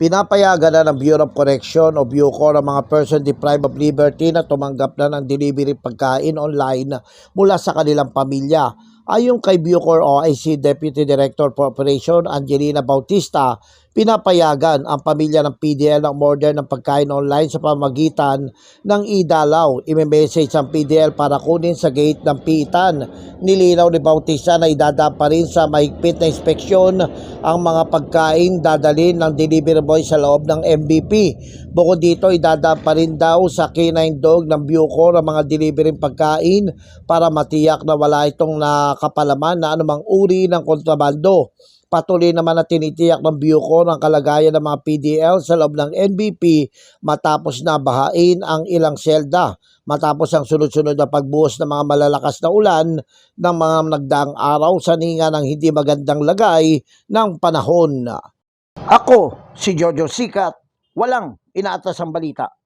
Pinapayagan na ng Bureau of Correction o Bucor ang mga person deprived of liberty na tumanggap na ng delivery pagkain online mula sa kanilang pamilya. Ayon kay Bucor OIC Deputy Director for Operation Angelina Bautista, pinapayagan ang pamilya ng PDL ng order ng pagkain online sa pamagitan ng idalaw. Ime-message ang PDL para kunin sa gate ng piitan. Nilinaw ni Bautista na idadaan pa rin sa mahigpit na inspeksyon ang mga pagkain dadalhin ng delivery boy sa loob ng MVP. Bukod dito, idadaan pa rin daw sa K9 dog ng Bucor ang mga delivery pagkain para matiyak na wala itong nakapalaman na anumang uri ng kontrabando. Patuloy naman na tinitiyak ng Bucor ang kalagayan ng mga PDL sa loob ng NBP matapos na bahain ang ilang selda. Matapos ang sunod-sunod na pagbuhos ng mga malalakas na ulan ng mga nagdaang araw sa ninga ng hindi magandang lagay ng panahon. Ako, si Jojo Sikat, walang inaatas ang balita.